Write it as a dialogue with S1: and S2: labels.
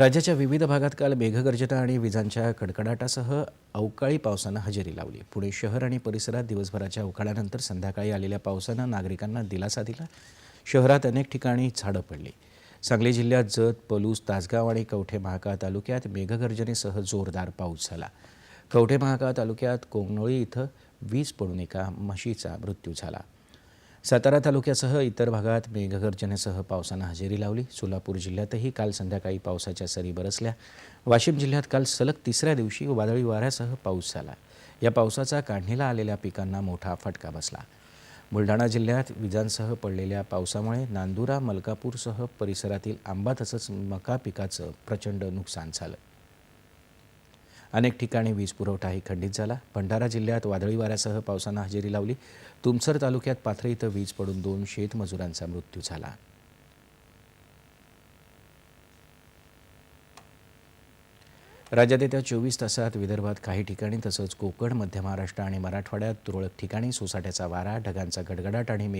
S1: राज्याच्या विविध भागात काल मेघगर्जना आणि विजांच्या कडकडाटासह अवकाळी पावसानं हजेरी लावली. पुणे शहर आणि परिसरात दिवसभराच्या अवकाळानंतर संध्याकाळी आलेल्या पावसानं नागरिकांना दिलासा दिला. शहरात अनेक ठिकाणी झाडं पडली. सांगली जिल्ह्यात जत पलूस तासगाव आणि कवठे महाकाळ तालुक्यात मेघगर्जनेसह जोरदार पाऊस झाला. कवठे महाकाळ तालुक्यात कोंगनोळी इथं वीज पडून एका म्हशीचा मृत्यू झाला. सातारा तालुक्यासह इतर भागात मेघगर्जनेसह पावसानं हजेरी लावली. सोलापूर जिल्ह्यातही काल संध्याकाळी पावसाच्या सरी बरसल्या. वाशिम जिल्ह्यात काल सलग तिसऱ्या दिवशी वादळी वाऱ्यासह पाऊस झाला. या पावसाचा काढणीला आलेल्या पिकांना मोठा फटका बसला. बुलढाणा जिल्ह्यात विजांसह पडलेल्या पावसामुळे नांदुरा मलकापूरसह परिसरातील आंबा तसंच मका पिकाचं प्रचंड नुकसान झालं. अनेक ठिकाणी वीज पुरवठाही खंडित झाला. भंडारा जिल्ह्यात वादळी वाऱ्यासह पावसानं हजेरी लावली. तुमसर तालुक्यात पाथरे इथं वीज पडून दोन शेतमजुरांचा मृत्यू झाला. राज्यात येत्या चोवीस तासात विदर्भात काही ठिकाणी तसंच कोकण मध्य महाराष्ट्र आणि मराठवाड्यात तुरळक ठिकाणी सोसाट्याचा वारा ढगांचा गडगडाट आणि